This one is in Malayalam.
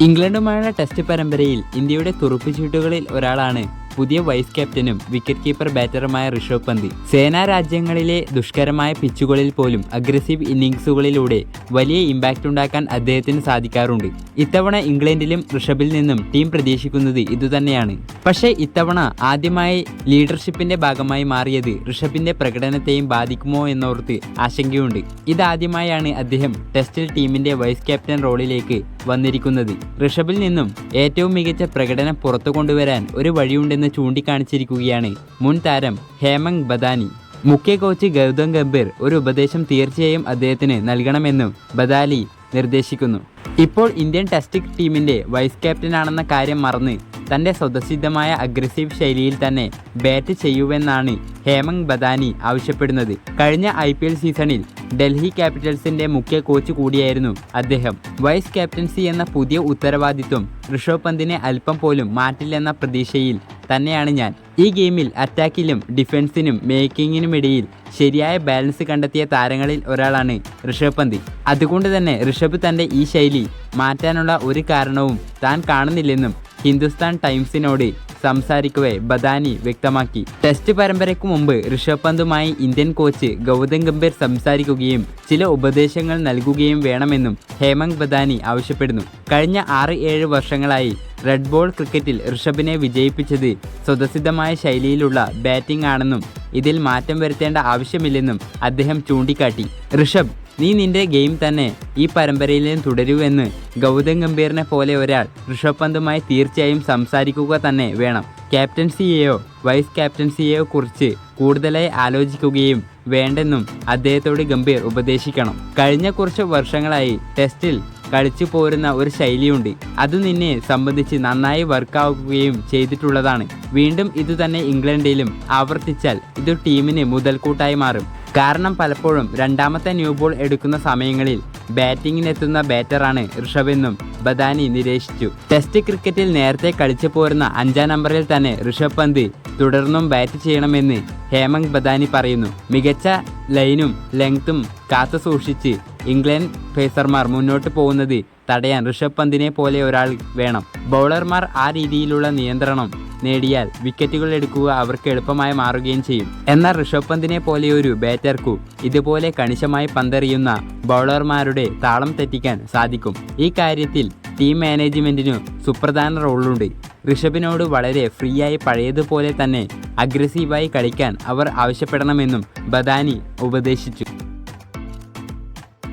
ഇംഗ്ലണ്ടുമായുള്ള ടെസ്റ്റ് പരമ്പരയിൽ ഇന്ത്യയുടെ തുറുപ്പുചീട്ടുകളിൽ ഒരാളാണ് പുതിയ വൈസ് ക്യാപ്റ്റനും വിക്കറ്റ് കീപ്പർ ബാറ്ററുമായ ഋഷഭ് പന്ത്. സേനാ രാജ്യങ്ങളിലെ ദുഷ്കരമായ പിച്ചുകളിൽ പോലും അഗ്രസീവ് ഇന്നിംഗ്സുകളിലൂടെ വലിയ ഇമ്പാക്റ്റ് ഉണ്ടാക്കാൻ അദ്ദേഹത്തിന് സാധിക്കാറുണ്ട്. ഇത്തവണ ഇംഗ്ലണ്ടിലും ഋഷഭിൽ നിന്നും ടീം പ്രതീക്ഷിക്കുന്നത് ഇതുതന്നെയാണ്. പക്ഷേ ഇത്തവണ ആദ്യമായി ലീഡർഷിപ്പിന്റെ ഭാഗമായി മാറിയത് ഋഷഭിന്റെ പ്രകടനത്തെയും ബാധിക്കുമോ എന്നോർത്ത് ആശങ്കയുണ്ട്. ഇതാദ്യമായാണ് അദ്ദേഹം ടെസ്റ്റിൽ ടീമിന്റെ വൈസ് ക്യാപ്റ്റൻ റോളിലേക്ക് വന്നിരിക്കുന്നത്. ഋഷഭിൽ നിന്നും ഏറ്റവും മികച്ച പ്രകടനം പുറത്തു കൊണ്ടുവരാൻ ഒരു വഴിയുണ്ടെന്ന് ചൂണ്ടിക്കാണിച്ചിരിക്കുകയാണ് മുൻ താരം ഹേമങ് ബദാനി. മുഖ്യ കോച്ച് ഗൗതം ഗംഭീർ ഒരു ഉപദേശം തീർച്ചയായും അദ്ദേഹത്തിന് നൽകണമെന്നും ബദാലി നിർദ്ദേശിക്കുന്നു. ഇപ്പോൾ ഇന്ത്യൻ ടെസ്റ്റ് ടീമിന്റെ വൈസ് ക്യാപ്റ്റനാണെന്ന കാര്യം മറന്ന് തന്റെ സ്വതസിദ്ധമായ അഗ്രസീവ് ശൈലിയിൽ തന്നെ ബാറ്റ് ചെയ്യുവെന്നാണ് ഹേമങ് ബദാനി ആവശ്യപ്പെടുന്നത്. കഴിഞ്ഞ ഐ പി എൽ സീസണിൽ ഡൽഹി ക്യാപിറ്റൽസിന്റെ മുഖ്യ കോച്ച് കൂടിയായിരുന്നു അദ്ദേഹം. വൈസ് ക്യാപ്റ്റൻസി എന്ന പുതിയ ഉത്തരവാദിത്വം ഋഷഭ് പന്തിനെ അല്പം പോലും മാറ്റില്ലെന്ന പ്രതീക്ഷയിൽ തന്നെയാണ് ഞാൻ. ഈ ഗെയിമിൽ അറ്റാക്കിലും ഡിഫൻസിനും മേക്കിങ്ങിനുമിടയിൽ ശരിയായ ബാലൻസ് കണ്ടെത്തിയ താരങ്ങളിൽ ഒരാളാണ് ഋഷഭ് പന്ത്. അതുകൊണ്ട് തന്നെ ഋഷഭ് തന്റെ ഈ ശൈലി മാറ്റാനുള്ള ഒരു കാരണവും താൻ കാണുന്നില്ലെന്നും ഹിന്ദുസ്ഥാൻ ടൈംസിനോട് സംസാരിക്കവേ ബദാനി വ്യക്തമാക്കി. ടെസ്റ്റ് പരമ്പരയ്ക്ക് മുമ്പ് ഋഷഭ് പന്തുമായി ഇന്ത്യൻ കോച്ച് ഗൗതം ഗംഭീർ സംസാരിക്കുകയും ചില ഉപദേശങ്ങൾ നൽകുകയും വേണമെന്നും ഹേമന്ത് ബദാനി ആവശ്യപ്പെടുന്നു. കഴിഞ്ഞ ആറ് ഏഴ് വർഷങ്ങളായി റെഡ് ബോൾ ക്രിക്കറ്റിൽ ഋഷഭിനെ വിജയിപ്പിച്ചത് സ്വതസിദ്ധമായ ശൈലിയിലുള്ള ബാറ്റിംഗ് ആണെന്നും ഇതിൽ മാറ്റം വരുത്തേണ്ട ആവശ്യമില്ലെന്നും അദ്ദേഹം ചൂണ്ടിക്കാട്ടി. ഋഷഭ് നീ നിന്റെ ഗെയിം തന്നെ ഈ പരമ്പരയിലും തുടരുവെന്ന് ഗൗതം ഗംഭീറിനെ പോലെ ഒരാൾ ഋഷഭ് പന്തുമായി തീർച്ചയായും സംസാരിക്കുക തന്നെ വേണം. ക്യാപ്റ്റൻസിയെയോ വൈസ് ക്യാപ്റ്റൻസിയെയോ കുറിച്ച് കൂടുതലായി ആലോചിക്കുകയും വേണ്ടെന്നും അദ്ദേഹത്തോട് ഗംഭീർ ഉപദേശിക്കണം. കഴിഞ്ഞ കുറച്ച് വർഷങ്ങളായി ടെസ്റ്റിൽ കളിച്ചു പോരുന്ന ഒരു ശൈലിയുണ്ട്. അത് നിന്നെ സംബന്ധിച്ച് നന്നായി വർക്കാവുകയും ചെയ്തിട്ടുള്ളതാണ്. വീണ്ടും ഇതുതന്നെ ഇംഗ്ലണ്ടിലും ആവർത്തിച്ചാൽ ഇത് ടീമിന് മുതൽക്കൂട്ടായി മാറും. കാരണം പലപ്പോഴും രണ്ടാമത്തെ ന്യൂ ബോൾ എടുക്കുന്ന സമയങ്ങളിൽ ബാറ്റിങ്ങിനെത്തുന്ന ബാറ്ററാണ് ഋഷഭെന്നും ബദാനി നിരീക്ഷിച്ചു. ടെസ്റ്റ് ക്രിക്കറ്റിൽ നേരത്തെ കളിച്ചു പോരുന്ന അഞ്ചാം നമ്പറിൽ തന്നെ ഋഷഭ് പന്ത് തുടർന്നും ബാറ്റ് ചെയ്യണമെന്ന് ഹേമങ് ബദാനി പറയുന്നു. മികച്ച ലൈനും ലെങ്ത്തും കാത്തു സൂക്ഷിച്ച് ഇംഗ്ലണ്ട് പേസർമാർ മുന്നോട്ട് പോകുന്നത് തടയാൻ ഋഷഭ് പന്തിനെ പോലെ ഒരാൾ വേണം. ബൗളർമാർ ആ രീതിയിലുള്ള നിയന്ത്രണം നേടിയാൽ വിക്കറ്റുകൾ എടുക്കുക അവർക്ക് എളുപ്പമായി മാറുകയും ചെയ്യും. എന്നാൽ ഋഷഭ് പന്തിനെ ഒരു ബാറ്റർക്കു ഇതുപോലെ കണിശമായി പന്തെറിയുന്ന ബൗളർമാരുടെ താളം തെറ്റിക്കാൻ സാധിക്കും. ഈ കാര്യത്തിൽ ടീം മാനേജ്മെന്റിനു സുപ്രധാന റോളുണ്ട്. ഋഷഭിനോട് വളരെ ഫ്രീ ആയി പഴയതുപോലെ തന്നെ അഗ്രസീവായി കളിക്കാൻ അവർ ആവശ്യപ്പെടണമെന്നും ബദാനി ഉപദേശിച്ചു.